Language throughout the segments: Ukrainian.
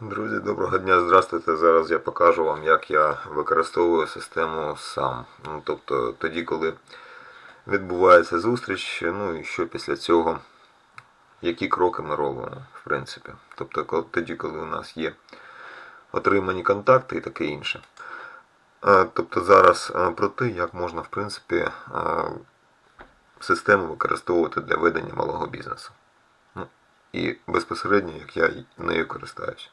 Друзі, доброго дня, здравствуйте. Зараз я покажу вам, як я використовую систему сам. Ну, тобто тоді, коли відбувається зустріч, ну і що після цього, які кроки ми робимо, в принципі. Тобто тоді, коли у нас є отримані контакти і таке інше. Тобто зараз про те, як можна, в принципі, систему використовувати для ведення малого бізнесу. Ну, і безпосередньо, як я нею користуюсь.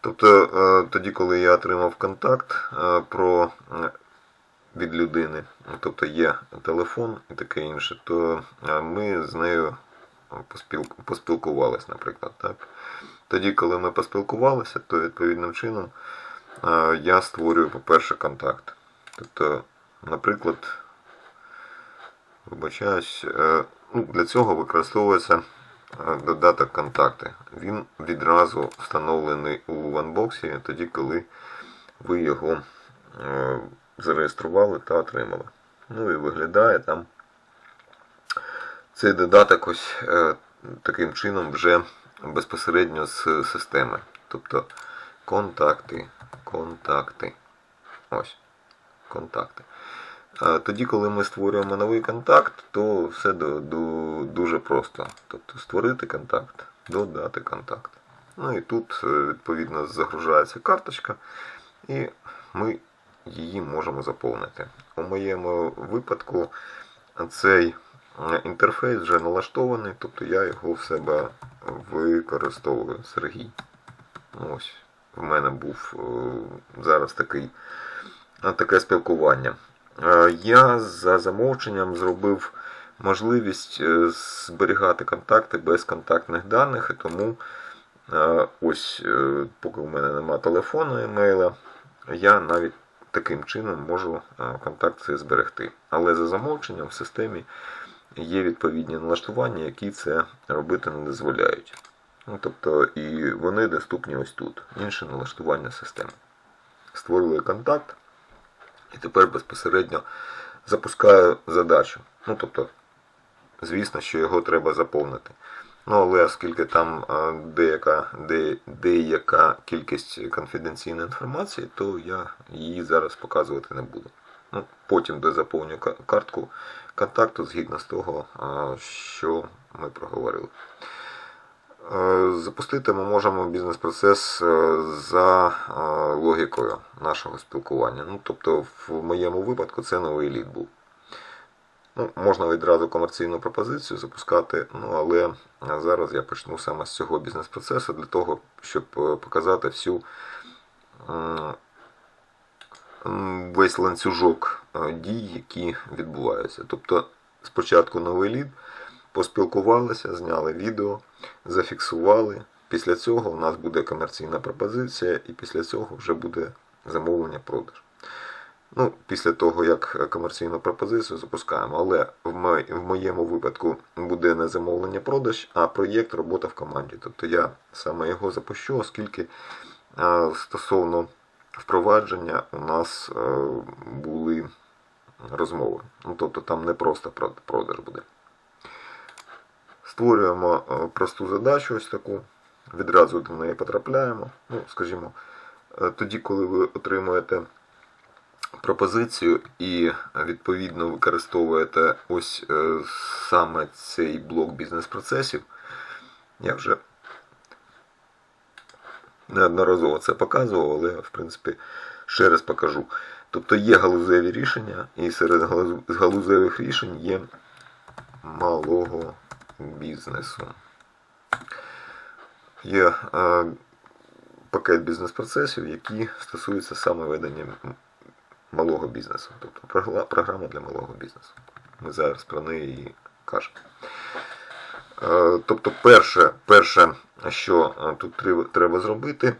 Тобто е, тоді, коли я отримав контакт е, про від людини, тобто є телефон і таке інше, то е, ми з нею поспілкувалися, наприклад. Так? Тоді, коли ми поспілкувалися, то відповідним чином я створюю, по-перше, контакт. Тобто, наприклад, вибачаюсь, ну, для цього використовується додаток контакти. Він відразу встановлений у ванбоксі тоді, коли ви його е, зареєстрували та отримали. Ну і виглядає там цей додаток ось е, таким чином вже безпосередньо з системи. Тобто контакти, контакти. Ось. Контакти. Тоді, коли ми створюємо новий контакт, то все до- до- дуже просто. Тобто створити контакт, додати контакт. Ну і тут, е, відповідно, загружається карточка, і ми її можемо заповнити. У моєму випадку цей е, інтерфейс вже налаштований, тобто я його в себе використовую. Сергій. Ось. В мене був е, зараз такий, таке спілкування. Е, Я за замовченням зробив можливість е, зберігати контакти без контактних даних, і тому е, ось, поки в мене нема телефону емейла, я навіть таким чином можу контакт цей зберегти. Але за замовченням в системі є відповідні налаштування, які це робити не дозволяють. Ну, тобто, і вони доступні ось тут. Інше налаштування системи. Створили контакт, і тепер безпосередньо запускаю задачу. Ну, тобто, звісно, що його треба заповнити. Ну, але оскільки там деяка, де, деяка кількість конфіденційної інформації, то я її зараз показувати не буду. Ну, потім дозаповню картку контакту згідно з того, що ми проговорили. Е, Запустити ми можемо бізнес-процес е, за е, логікою нашого спілкування. Ну, тобто, в моєму випадку це новий лід був. Ну, можна відразу комерційну пропозицію запускати, ну але зараз я почну саме з цього бізнес-процесу для того, щоб показати всю весь ланцюжок дій, які відбуваються. Тобто спочатку новий лід, поспілкувалися, зняли відео, зафіксували. Після цього у нас буде комерційна пропозиція, і після цього вже буде замовлення продаж. Ну, після того, як комерційну пропозицію запускаємо, але в, моєму випадку буде не замовлення продаж, а проєкт робота в команді. Тобто я саме його запущу, оскільки стосовно впровадження у нас е, були розмови. Ну, тобто там не просто продаж буде. Створюємо е, просту задачу ось таку, відразу до неї потрапляємо. Ну, скажімо, е, тоді, коли ви отримуєте пропозицію і відповідно використовуєте ось е, саме цей блок бізнес-процесів, я вже неодноразово це показував, але в принципі ще раз покажу. Тобто є галузеві рішення, і серед галузевих рішень є малого бізнесу. Є е, пакет бізнес-процесів, які стосуються саме ведення малого бізнесу. Тобто програма для малого бізнесу. Ми зараз про неї і кажемо. Е, Тобто, перше, перше, що е, тут треба, зробити,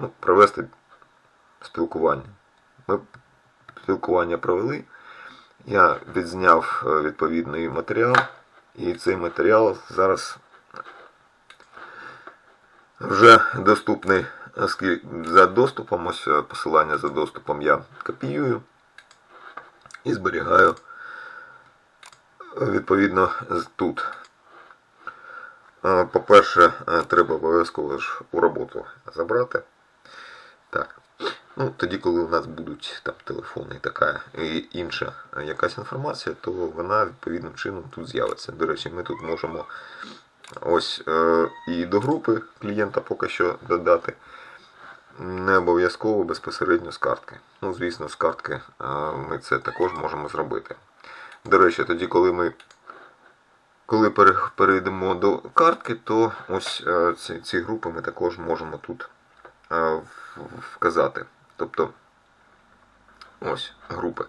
ну, провести спілкування. Ми спілкування провели. Я відзняв е, відповідний матеріал, і цей матеріал зараз вже доступний за доступом. Ось е, посилання за доступом я копіюю і зберігаю е, відповідно тут. Е, По-перше, треба обов'язково ж у роботу забрати. Так. Ну, тоді, коли у нас будуть там телефони і така і інша якась інформація, то вона відповідним чином тут з'явиться. До речі, ми тут можемо ось е, і до групи клієнта поки що додати. Не обов'язково безпосередньо з картки. Ну, звісно, з картки е, ми це також можемо зробити. До речі, тоді, коли ми коли перейдемо до картки, то ось е, ці, ці групи ми також можемо тут е, вказати. Тобто ось групи.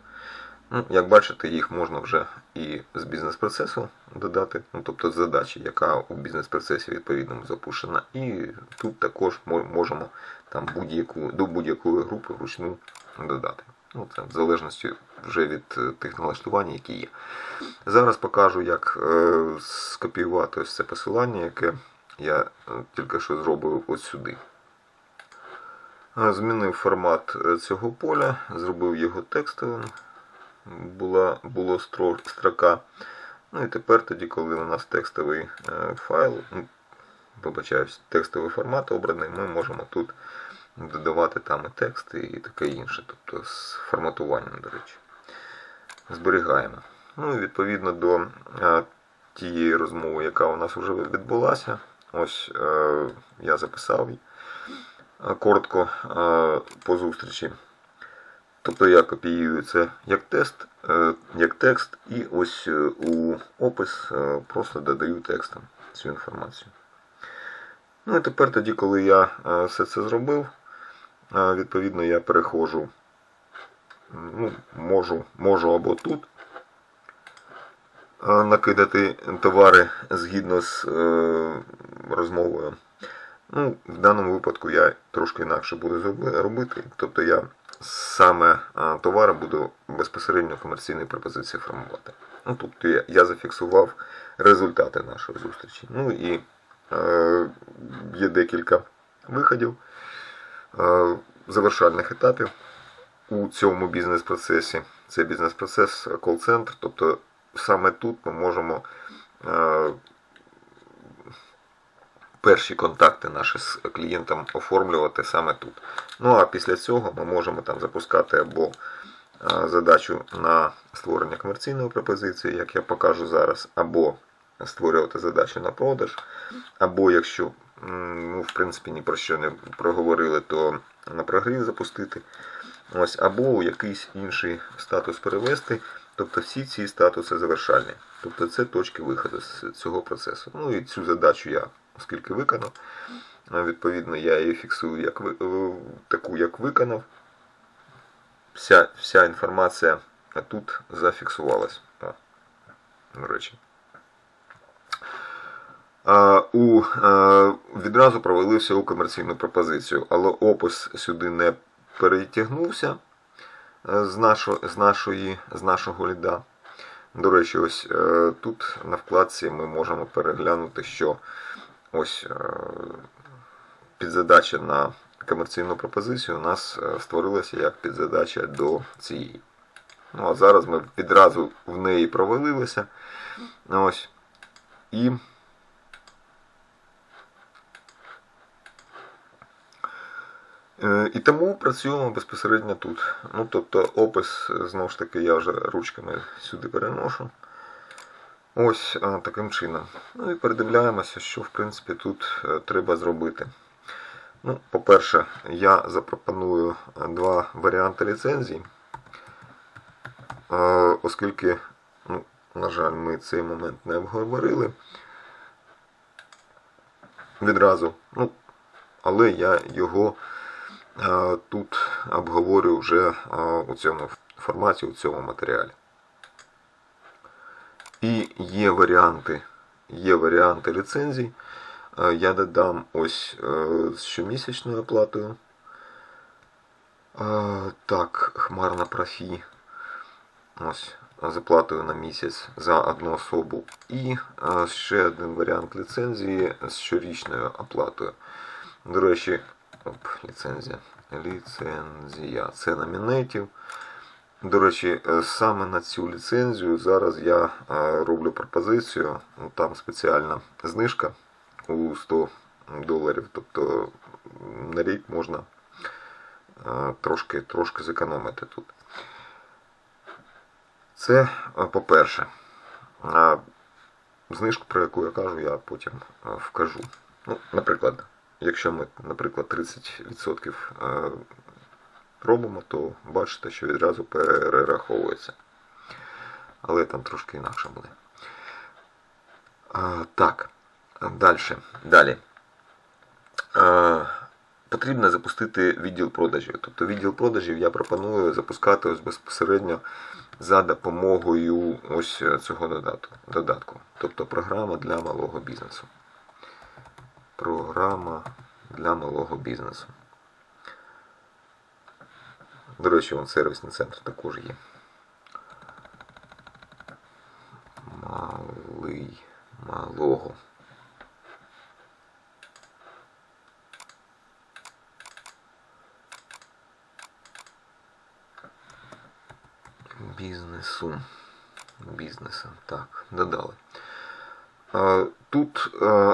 Ну, як бачите, їх можна вже і з бізнес-процесу додати, ну, тобто з задачі, яка у бізнес-процесі відповідному запущена. І тут також мо- можемо там будь-яку, до будь-якої групи вручну додати. Ну, це в залежності вже від е, тих налаштувань, які є. Зараз покажу, як е, скопіювати ось це посилання, яке я е, тільки що зробив ось сюди. Змінив формат е, цього поля, зробив його текстовим. Була, було строка. Ну і тепер тоді, коли у нас текстовий е, файл, вибачаюсь, текстовий формат обраний, ми можемо тут додавати там і тексти і таке інше, тобто з форматуванням, до речі. Зберігаємо. Ну і відповідно до е, тієї розмови, яка у нас вже відбулася. Ось я записав її коротко по зустрічі. Тобто я копіюю це як тест, е, як текст, і ось е, у опис е, просто додаю текстом цю інформацію. Ну і тепер тоді, коли я все це зробив, відповідно я переходжу, ну, можу, можу або тут накидати товари згідно з розмовою. Ну, в даному випадку я трошки інакше буду робити. Тобто я саме товари буду безпосередньо комерційні пропозиції формувати. Ну, тобто я, я зафіксував результати нашої зустрічі. Ну і е, є декілька виходів, е, завершальних етапів у цьому бізнес-процесі. Це бізнес-процес кол-центр, тобто саме тут ми можемо е, перші контакти наші з клієнтом оформлювати саме тут. Ну а після цього ми можемо там запускати або задачу на створення комерційної пропозиції, як я покажу зараз, або створювати задачу на продаж, або якщо ну, в принципі ні про що не проговорили, то на прогрів запустити. Ось, або якийсь інший статус перевести. Тобто всі ці статуси завершальні. Тобто це точки виходу з цього процесу. Ну і цю задачу я, оскільки виконав, відповідно, я її фіксую як таку, як виконав. Вся, вся інформація тут зафіксувалась. До речі. У, відразу провалився у комерційну пропозицію, але опис сюди не перетягнувся з, нашо, з, нашої, з нашого ліда. До речі, ось е, тут на вкладці ми можемо переглянути, що ось е, підзадача на комерційну пропозицію у нас е, створилася як підзадача до цієї. Ну, а зараз ми відразу в неї провалилися. Ось. І Е, І тому працюємо безпосередньо тут. Ну, тобто опис, знову ж таки, я вже ручками сюди переношу. Ось таким чином. Ну і передивляємося, що в принципі тут е, треба зробити. Ну, По-перше, я запропоную е, два варіанти ліцензій, Е, оскільки, ну, на жаль, ми цей момент не обговорили відразу. Ну, але я його тут обговорю вже у цьому форматі, у цьому матеріалі. І є варіанти, є варіанти ліцензій. Е, Я додам ось е, з щомісячною оплатою. Е, Так, хмарна профі. Ось з оплатою на місяць за одну особу. І ще один варіант ліцензії з щорічною оплатою. До речі, оп, ліцензія. Ліцензія. Це номінетів. До речі, е, саме на цю ліцензію зараз я е, роблю пропозицію. Ну, Там спеціальна знижка у 100 доларів. Тобто на рік можна е, трошки, трошки зекономити тут. Це по-перше. Знижку, про яку я кажу, я потім вкажу. Ну, наприклад, якщо ми, наприклад, 30% е, робимо, то бачите, що відразу перераховується. Але там трошки інакше буде. А, так, далі. Далі. А, потрібно запустити відділ продажів. Тобто відділ продажів я пропоную запускати ось безпосередньо за допомогою ось цього додатку. додатку. Тобто програма для малого бізнесу. Програма для малого бізнесу. До речі, вон сервісний центр також є. Малий малого. Бізнесу. Бізнесу. Так, додали. Тут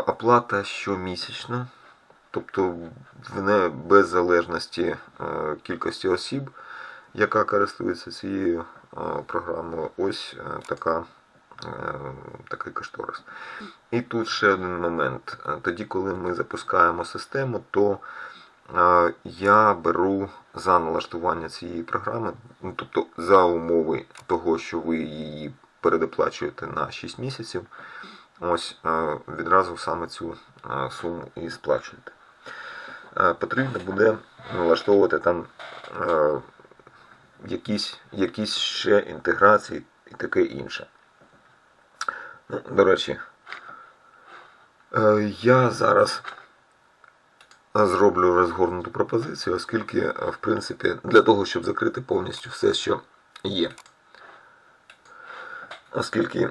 оплата щомісячна, тобто в не без залежності е, кількості осіб, яка користується цією е, програмою. Ось е, така, такий кошторис. І тут ще один момент. Тоді, коли ми запускаємо систему, то я беру за налаштування цієї програми, ну, тобто за умови того, що ви її передоплачуєте на 6 місяців, ось відразу саме цю суму і сплачуєте. Потрібно буде налаштовувати там е, якісь, якісь ще інтеграції і таке інше. Ну, до речі, е, я зараз зроблю розгорнуту пропозицію, оскільки, е, в принципі, для того, щоб закрити повністю все, що є. Оскільки.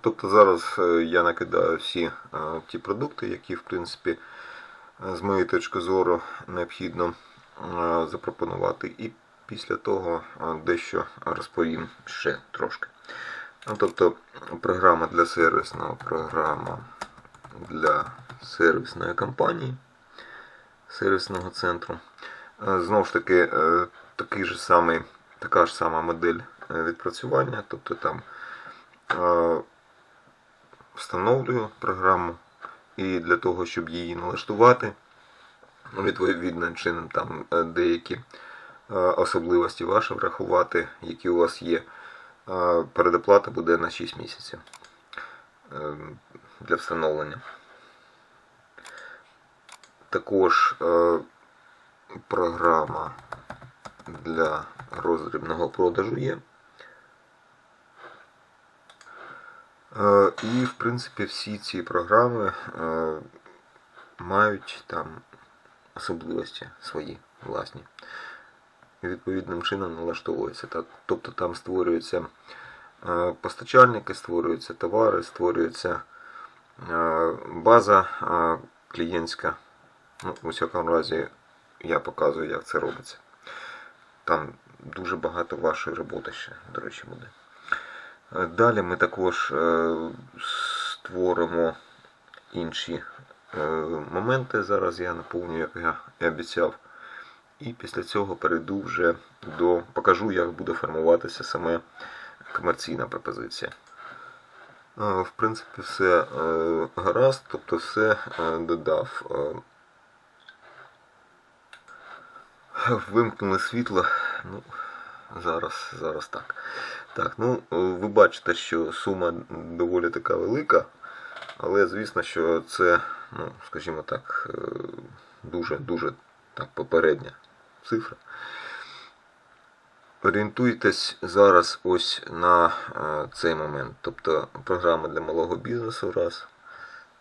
Тобто зараз я накидаю всі ті продукти, які, в принципі, з моєї точки зору необхідно запропонувати. І після того дещо розповім ще трошки. Ну, Тобто програма для сервісного, програма для сервісної компанії, сервісного центру. Знову ж таки, е, такий же самий, така ж сама модель е, відпрацювання, тобто там встановлюю програму і для того, щоб її налаштувати, відповідним чином там е, деякі е, особливості ваші врахувати, які у вас є. Передоплата буде на 6 місяців е, для встановлення. Також програма для роздрібного продажу є. Е, І, в принципі, всі ці програми е, мають там особливості свої власні. І відповідним чином налаштовуються. Тобто там створюються е, постачальники, створюються товари, створюється е, база е, клієнтська. Ну, у всякому разі, я показую, як це робиться. Там дуже багато вашої роботи ще, до речі, буде. Е, Далі ми також е, створимо інші е, моменти. Зараз я наповню, як я і обіцяв. І після цього перейду вже до. покажу, як буде формуватися саме комерційна пропозиція. В принципі, все гаразд, тобто все додав. Вимкнули світло. Ну, зараз, зараз так. Так, ну е, ви бачите, що сума доволі така велика, але звісно, що це, ну, скажімо так, дуже-дуже попередня цифра. Орієнтуйтесь зараз ось на е, цей момент. Тобто програма для малого бізнесу раз.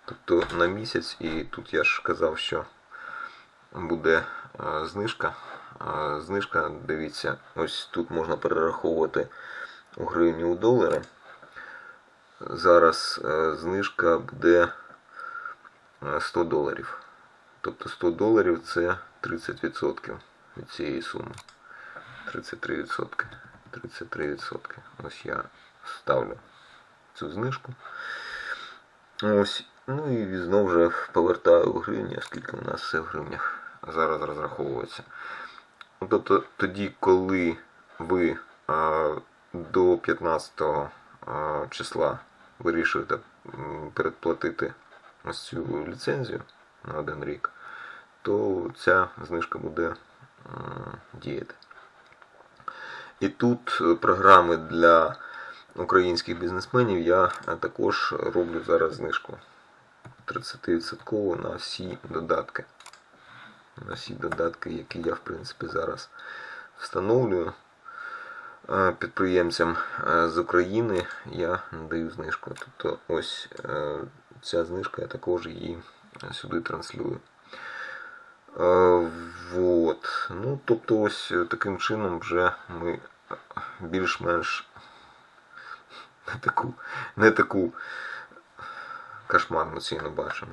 Тобто на місяць, і тут я ж казав, що буде е, знижка. Знижка, дивіться, ось тут можна перераховувати у гривні у долари. Зараз е, знижка буде е, 100 доларів. Тобто 100 доларів це 30% від цієї суми. 33%. 33%. Ось я ставлю цю знижку. Ось. Ну і знову ж повертаю у гривні, оскільки у нас все в гривнях зараз розраховується. Ну, Тобто тоді, коли ви до 15 числа вирішуєте передплатити ось цю ліцензію на один рік, то ця знижка буде діяти. І тут програми для українських бізнесменів я е, також роблю зараз знижку 30% на всі додатки. На всі додатки, які я в принципі зараз встановлюю підприємцям е, з України, я надаю знижку. Тобто ось е, ця знижка, я також її сюди транслюю. Е, Вот. Ну, тобто ось е, таким чином вже ми більш-менш не таку, не таку кошмарну ціну бачимо.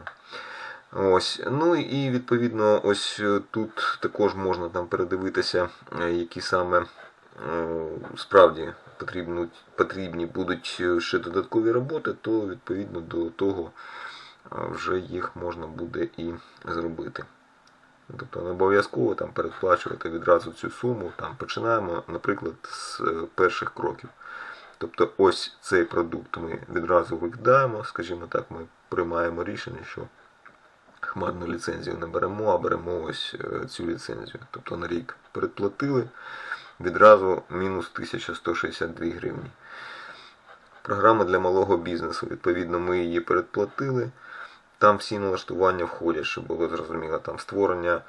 Ось. Ну і відповідно, ось е, тут також можна там передивитися, е, які саме е, справді потрібні, потрібні будуть е, ще додаткові роботи, то відповідно до того е, вже їх можна буде і зробити. Тобто не обов'язково там передплачувати відразу цю суму. Там починаємо, наприклад, з е, перших кроків. Тобто ось цей продукт ми відразу викидаємо, скажімо так, ми приймаємо рішення, що хмарну ліцензію не беремо, а беремо ось е, цю ліцензію. Тобто на рік передплатили, відразу мінус 1162 гривні. Програма для малого бізнесу. Відповідно, ми її передплатили. Там всі налаштування входять, щоб було зрозуміло, там створення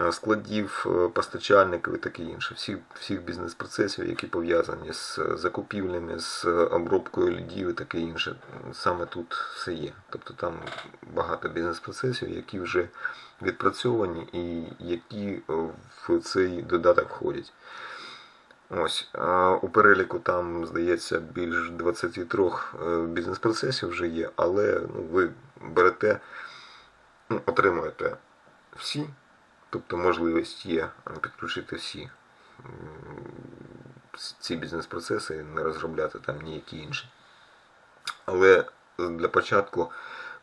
е, складів, е, постачальників і таке інше. Всіх, всіх бізнес-процесів, які пов'язані з закупівлями, з обробкою лідів і таке інше. Саме тут все є. Тобто там багато бізнес-процесів, які вже відпрацьовані і які е, в цей додаток входять. Ось, а у переліку там, здається, більш 23 е, бізнес-процесів вже є, але ну, ви берете, ну, отримуєте всі, тобто можливість є підключити всі ці бізнес-процеси не розробляти там ніякі інші. Але для початку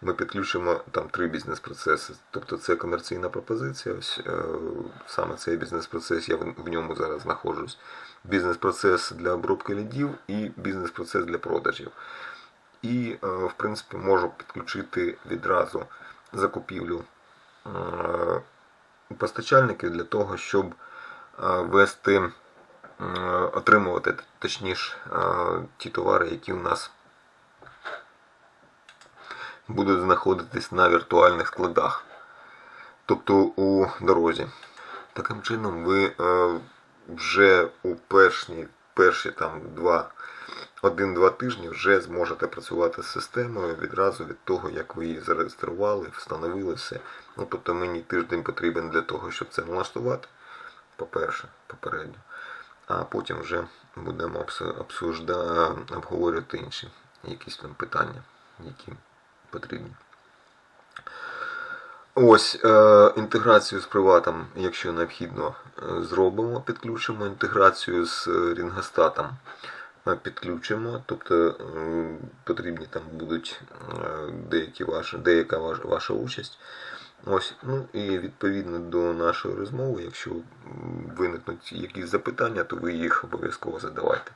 ми підключимо там три бізнес-процеси. Тобто це комерційна пропозиція, ось е, саме цей бізнес-процес, я в ньому зараз знаходжусь. Бізнес-процес для обробки лідів і бізнес-процес для продажів. І, е, в принципі, можу підключити відразу закупівлю е, постачальників для того, щоб вести, отримувати точніше ті товари, які у нас будуть знаходитись на віртуальних складах, тобто у дорозі. Таким чином, ви е, вже у перші, перші там два, один-два тижні вже зможете працювати з системою відразу від того, як ви її зареєстрували, встановили все. Ну, тобто мені тиждень потрібен для того, щоб це налаштувати, по-перше, попередньо. А потім вже будемо обговорювати інші якісь там питання, які потрібні. Ось е, інтеграцію з приватом, якщо необхідно, е, зробимо, підключимо інтеграцію з е, Рінгостатом. Підключимо, тобто е, потрібні там будуть деякі ваші, деяка ваша участь. Ось, ну і відповідно до нашої розмови, якщо виникнуть якісь запитання, то ви їх обов'язково задавайте.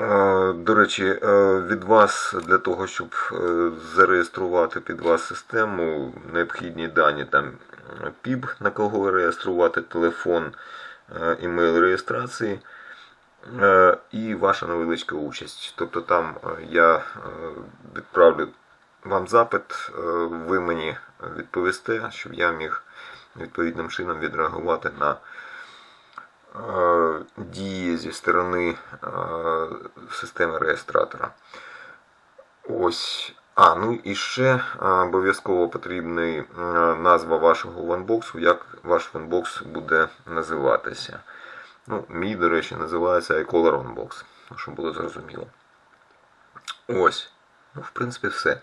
Е, До речі, е, від вас для того, щоб е, зареєструвати під вас систему, необхідні дані там ПІБ, на кого реєструвати, телефон, імейл реєстрації і ваша невеличка участь. Тобто там я відправлю вам запит, ви мені відповісте, щоб я міг відповідним чином відреагувати на дії зі сторони е, системи реєстратора. Ось. А, ну і ще е, обов'язково потрібна е, назва вашого ванбоксу, як ваш ванбокс буде називатися. Ну, мій, до речі, називається iColor OnBox, щоб було зрозуміло. Ось. Ну, в принципі, все.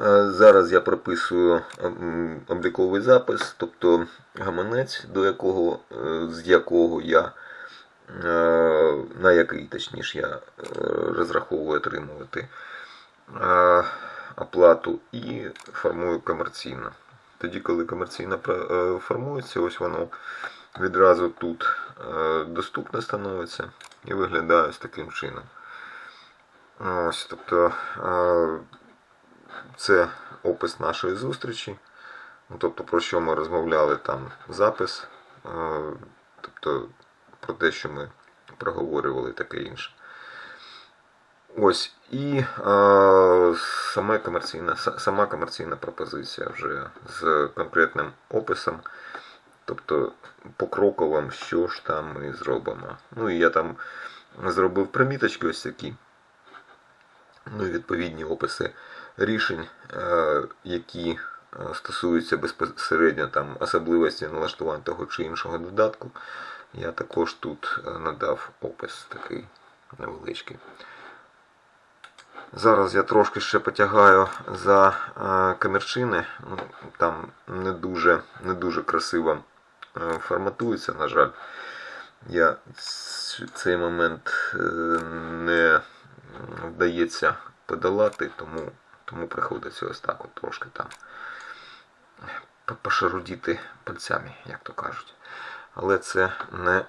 Е, Зараз я прописую обліковий запис, тобто гаманець, до якого, е, з якого я, е, на який точніше я е, розраховую отримувати е, оплату і формую комерційно. Тоді, коли комерційно е, формується, ось воно відразу тут е, доступне становиться і виглядає ось таким чином. Ось, тобто е, це опис нашої зустрічі. Ну, тобто, про що ми розмовляли там запис, е, тобто про те, що ми проговорювали, таке інше. Ось, і е, саме комерційна, сама комерційна пропозиція вже з конкретним описом, тобто покроковим, що ж там ми зробимо. Ну і я там зробив приміточки ось такі. Ну і відповідні описи рішень, е, які е, стосуються безпосередньо там особливості налаштувань того чи іншого додатку. Я також тут е, надав опис такий невеличкий. Зараз я трошки ще потягаю за камерчини. Ну, там не дуже, не дуже красиво форматується, на жаль. Я цей момент не вдається подолати, тому, тому приходиться ось так от трошки там по- пошарудіти пальцями, як то кажуть. Але це не,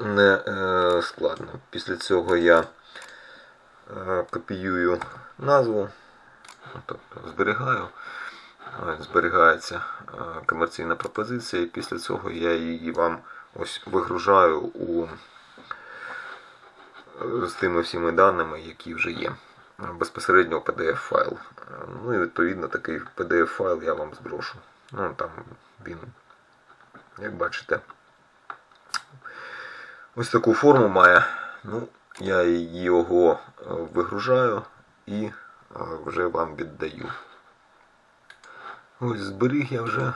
не е, складно. Після цього я е, копіюю назву, тобто зберігаю. Зберігається е, комерційна пропозиція, і після цього я її вам ось вигружаю у з тими всіми даними, які вже є. Безпосередньо PDF файл. Ну і відповідно такий PDF файл я вам зброшу. Ну там він, як бачите, ось таку форму має. Ну, я його е, вигружаю і е, вже вам віддаю. Ось зберіг я вже.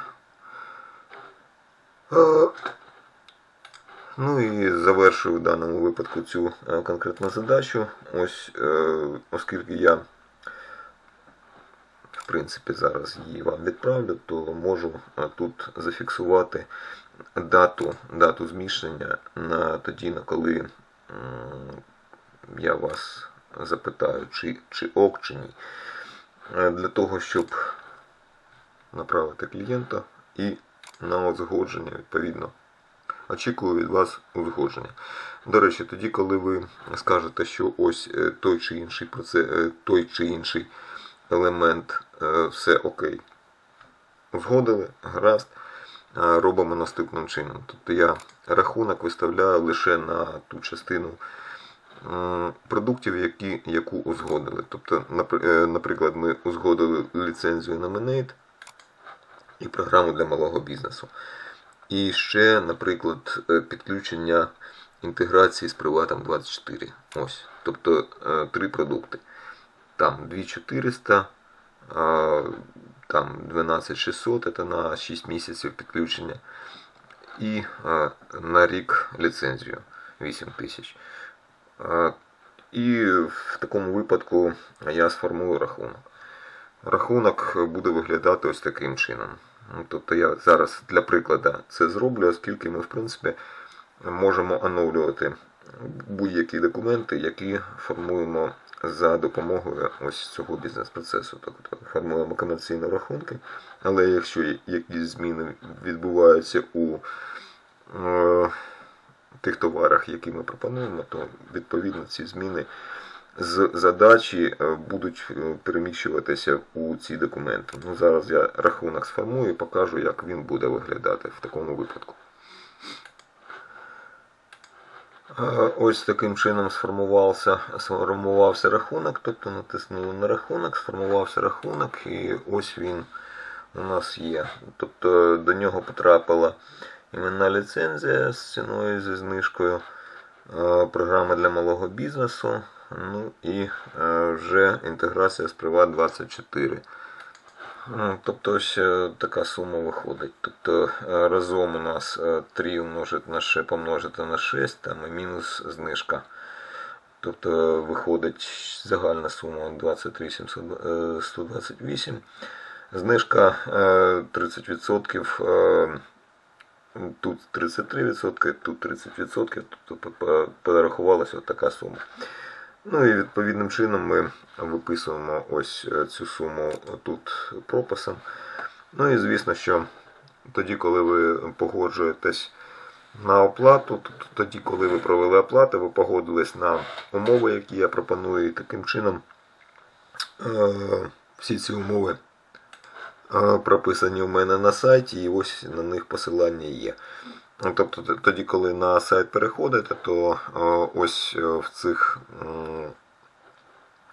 Ну і завершую в даному випадку цю е, конкретну задачу. Ось, е, оскільки я, в принципі, зараз її вам відправлю, то можу е, тут зафіксувати дату, дату зміщення на тоді, на коли я вас запитаю, чи, чи ок, чи ні. Для того, щоб направити клієнта і на узгодження відповідно. Очікую від вас узгодження. До речі, тоді, коли ви скажете, що ось е, той чи інший процес, той чи інший елемент е, все окей. Згодили, гаразд, е, робимо наступним чином. Тобто я рахунок виставляю лише на ту частину продуктів, які, яку узгодили. Тобто, е, наприклад, ми узгодили ліцензію на Menate і програму для малого бізнесу. І ще, наприклад, е, підключення інтеграції з Приватом 24. Ось. Тобто е, три продукти. Там 2400, там 12600 це на 6 місяців підключення. І е, на рік ліцензію 8000. Е, І в такому випадку я сформую рахунок. Рахунок буде виглядати ось таким чином. Ну, Тобто я зараз для прикладу це зроблю, оскільки ми, в принципі, можемо оновлювати будь-які документи, які формуємо за допомогою ось цього бізнес-процесу. Тобто формуємо комерційні рахунки, але якщо якісь зміни відбуваються у е, тих товарах, які ми пропонуємо, то відповідно ці зміни з задачі е, будуть е, переміщуватися у ці документи. Ну, зараз я рахунок сформую і покажу, як він буде виглядати в такому випадку. Е, Ось таким чином сформувався, сформувався рахунок, тобто натиснули на рахунок, сформувався рахунок, і ось він у нас є. Тобто до нього потрапила іменна ліцензія з ціною зі знижкою, програма для малого бізнесу, ну і е, вже інтеграція з Privat 24. Ну, Тобто ось е, така сума виходить. Тобто е, разом у нас е, 3 умножити на 6 помножити на 6, там і мінус знижка. Тобто виходить загальна сума 23 700, е, 128. Знижка е, 30%. е, Тут 33%, тут 30%, тобто от така сума. Ну і відповідним чином ми виписуємо ось е, цю суму тут прописом. Ну і звісно, що тоді, коли ви погоджуєтесь на оплату, тоді, коли ви провели оплату, ви погодились на умови, які я пропоную, і таким чином е, всі ці умови е, прописані у мене на сайті, і ось на них посилання є. Ну, Тобто тоді, коли на сайт переходите, то е, ось е, в цих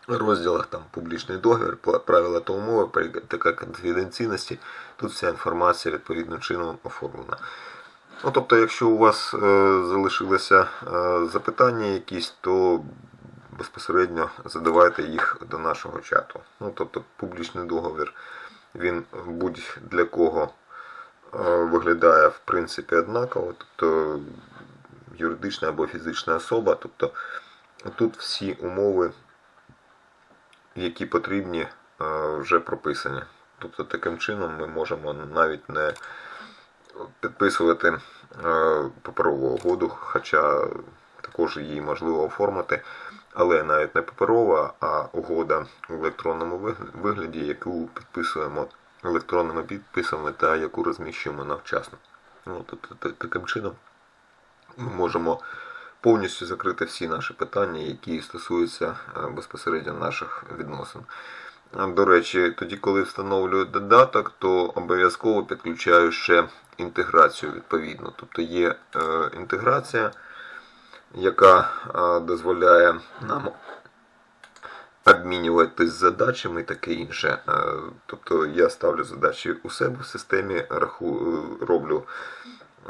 розділах там публічний договір, правила та умови, політика конфіденційності, тут вся інформація відповідним чином оформлена. Ну, тобто, якщо у вас е, залишилися запитання якісь, то безпосередньо задавайте їх до нашого чату. Ну, тобто, публічний договір, він будь для кого виглядає в принципі однаково, тобто юридична або фізична особа. Тобто тут всі умови, які потрібні, е, вже прописані. Тобто таким чином ми можемо навіть не підписувати е, паперову угоду, хоча також її можливо оформити, але навіть не паперова, а угода в електронному вигляді, яку підписуємо електронними підписами та яку розміщуємо навчасно. Ну, тобто, таким чином ми можемо повністю закрити всі наші питання, які стосуються е, безпосередньо наших відносин. До речі, тоді, коли встановлюю додаток, то обов'язково підключаю ще інтеграцію відповідно. Тобто є е, інтеграція, яка е, дозволяє нам обмінюватись задачами і таке інше. Е, Тобто я ставлю задачі у себе в системі, раху, роблю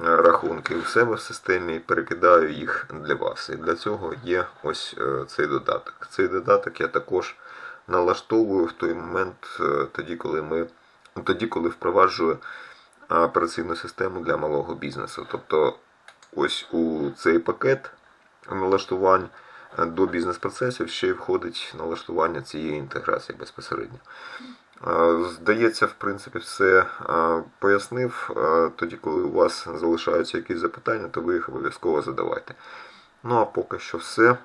е, рахунки у себе в системі і перекидаю їх для вас. І для цього є ось е, цей додаток. Цей додаток я також налаштовую в той момент, тоді, коли ми тоді, коли впроваджую операційну систему для малого бізнесу. Тобто, ось у цей пакет налаштувань до бізнес-процесів ще й входить налаштування цієї інтеграції безпосередньо. Здається, в принципі, все пояснив. Тоді, коли у вас залишаються якісь запитання, то ви їх обов'язково задавайте. Ну а поки що все.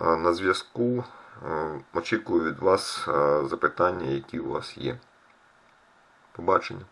На зв'язку очікую від вас запитання, які у вас є. Побачення.